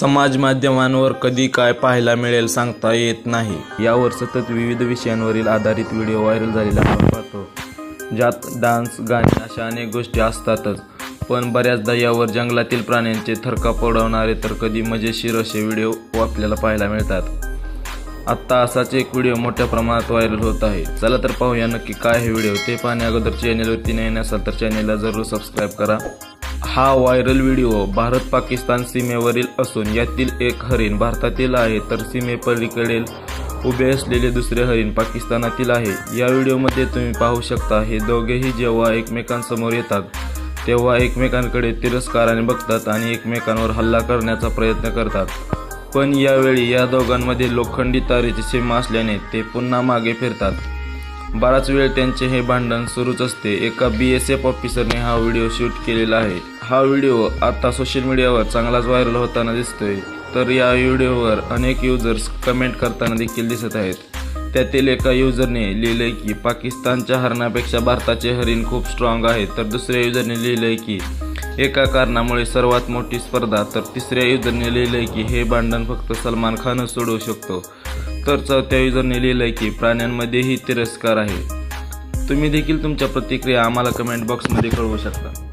समाज माध्यमांवर कधी काय पाहायला मिळेल सांगता येत नाही. यावर सतत विविध विषयांवरील आधारित व्हिडिओ व्हायरल झालेला आपण पाहतो. ज्यात डान्स गाणे अशा अनेक गोष्टी असतातच. पण बऱ्याचदा यावर जंगलातील प्राण्यांचे थरका पडवणारे तर कधी मजेशीर असे व्हिडिओ आपल्याला पाहायला मिळतात. आत्ता असाच एक व्हिडिओ मोठ्या प्रमाणात व्हायरल होत आहे. चला तर पाहूया नक्की काय हे व्हिडिओ. ते पाहण्या अगोदर चॅनेलवरती नाही नसाल तर चॅनेलला जरूर सबस्क्राईब करा. हा व्हायरल व्हिडिओ भारत पाकिस्तान सीमेवरील असून यातील एक हरिण भारतातील आहे तर सीमेपलीकडील उभे असलेले दुसरे हरिण पाकिस्तानातील आहे. या व्हिडिओमध्ये तुम्ही पाहू शकता हे दोघेही जेव्हा एकमेकांसमोर येतात तेव्हा एकमेकांकडे तिरस्काराने बघतात आणि एकमेकांवर हल्ला करण्याचा प्रयत्न करतात. पण यावेळी या दोघांमध्ये लोखंडी तारेची सीमा असल्याने ते पुन्हा मागे फिरतात. बराच वेळ त्यांचे हे भांडण सुरूच असते. एका बी एस एफ ऑफिसरने हा व्हिडिओ शूट केलेला आहे. हा व्हिडिओ आता सोशल मीडियावर चांगलाच व्हायरल होताना दिसतोय. तर या व्हिडिओवर अनेक युजर्स कमेंट करताना देखील दिसत आहेत. त्यातील एका युजरने लिहिलंय की पाकिस्तानच्या हरणापेक्षा भारताचे हरिण खूप स्ट्रॉंग आहे. तर दुसऱ्या युजरने लिहिलंय की एका कारणामुळे सर्वात मोठी स्पर्धा. तर तिसऱ्या युजरने लिहिलंय की हे भांडण फक्त सलमान खानच सोडवू शकतो. तर चौथ्या युजरने लिहिलंय की प्राण्यांमध्येही तिरस्कार आहे. तुम्ही देखील तुमच्या प्रतिक्रिया आम्हाला कमेंट बॉक्समध्ये कळवू शकता.